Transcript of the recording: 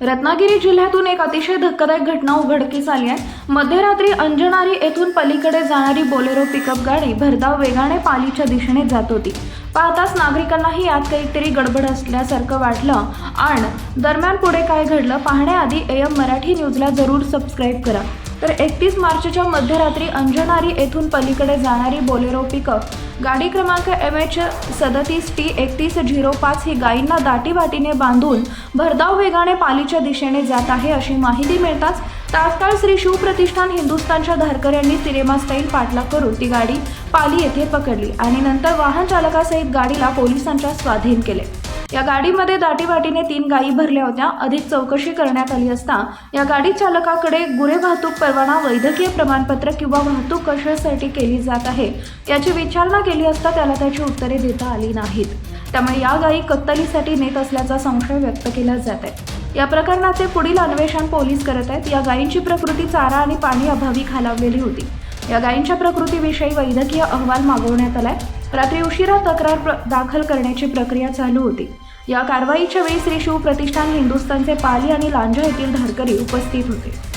रत्नागिरी जिल्ह्यातून एक अतिशय धक्कादायक घटना उघडकीस आली आहे. मध्यरात्री अंजनारी येथून पलीकडे जाणारी बोलेरो पिकअप गाडी भरधाव वेगाने पालीच्या दिशेने जात होती. पाहताच नागरिकांनाही यात काहीतरी गडबड असल्यासारखं वाटलं. आणि दरम्यान पुढे काय घडलं पाहण्याआधी एम मराठी न्यूजला जरूर सबस्क्राईब करा. तर एकतीस मार्चच्या मध्यरात्री अंजनारी येथून पलीकडे जाणारी बोलेरो पिकअप. गाडी क्रमांक एम एच सदतीस टी एकतीस झिरो पाच ही गायींना दाटीवाटीने बांधून भरधाव वेगाने पालीच्या दिशेने जात आहे अशी माहिती मिळताच तात्काळ श्री शिवप्रतिष्ठान हिंदुस्थानच्या धारकऱ्यांनी सिनेमा स्टाईल पाठलाग करून ती गाडी पाली येथे पकडली आणि नंतर वाहन चालकासहित गाडीला पोलिसांच्या स्वाधीन केले. या गाडीमध्ये दाटीवाटीने तीन गायी भरल्या होत्या. अधिक चौकशी करण्यात आली असता या गाडी चालकाकडे गुरे वाहतूक परवाना वैद्यकीय प्रमाणपत्र किंवा वाहतूक कशासाठी केली जात आहे याची विचारणा केली असता त्याला त्याची उत्तरे देता आली नाहीत. त्यामुळे या गायी कत्तलीसाठी नेत असल्याचा संशय व्यक्त केला जात आहे. या प्रकरणाचे पुढील अन्वेषण पोलीस करत आहेत. या गायींची प्रकृती चारा आणि पाणी अभावी खालावलेली होती. या गायींच्या प्रकृतीविषयी वैद्यकीय अहवाल मागवण्यात आलाय. रात्री उशिरा तक्रार प्र- दाखल करण्याची प्रक्रिया चालू होती. या कारवाईच्या वेळी श्री शिव प्रतिष्ठान हिंदुस्थानचे पाली आणि लांजा येथील धारकरी उपस्थित होते.